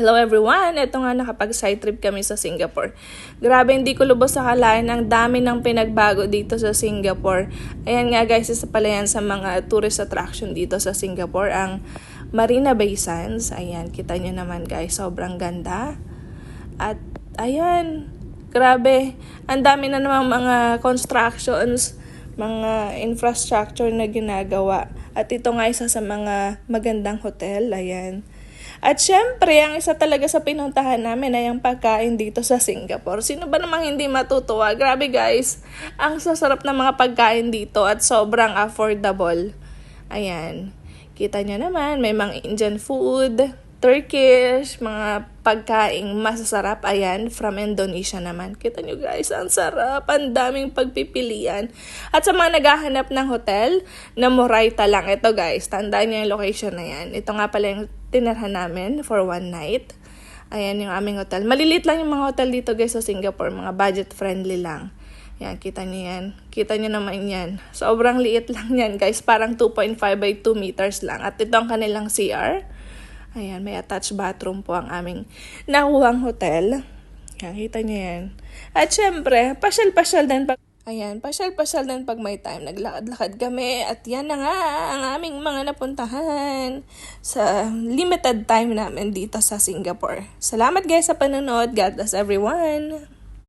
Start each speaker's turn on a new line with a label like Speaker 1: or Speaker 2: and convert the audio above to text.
Speaker 1: Hello everyone! Ito nga nakapag side trip kami sa Singapore. Grabe, hindi ko lubos sa kalain ang dami ng pinagbago dito sa Singapore. Ayan nga guys, isa pala yan sa mga tourist attraction dito sa Singapore, ang Marina Bay Sands. Ayan, kita nyo naman guys, sobrang ganda. At ayan, grabe, ang dami na namang mga constructions, mga infrastructure na ginagawa. At ito nga isa sa mga magandang hotel, ayan. At syempre, ang isa talaga sa pinuntahan namin ay ang pagkain dito sa Singapore. Sino ba namang hindi matutuwa? Grabe guys, ang sasarap ng mga pagkain dito at sobrang affordable. Ayan, kita nyo naman, may mga Indian food, Turkish, mga pagkaing masasarap. Ayan, from Indonesia naman. Kita nyo guys, ang sarap. Ang daming pagpipilian. At sa mga naghahanap ng hotel, na Moraita lang. Ito guys, tandaan nyo yung location na yan. Ito nga pala yung tinarhan namin for one night. Ayan yung aming hotel. Malilit lang yung mga hotel dito guys sa Singapore. Mga budget friendly lang. Yan, kita niyo yan. Kita niyo naman yan. Sobrang liit lang yan guys. Parang 2.5 by 2 meters lang. At ito ang kanilang CR. Ayan, may attached bathroom po ang aming nakuhang hotel. Yan, kita niyo yan. At syempre, pasyal-pasyal din pag... Ayan, pasyal-pasyal din pag may time. Naglakad-lakad kami at yan na nga ang aming mga napuntahan sa limited time namin dito sa Singapore. Salamat guys sa panonood. God bless everyone!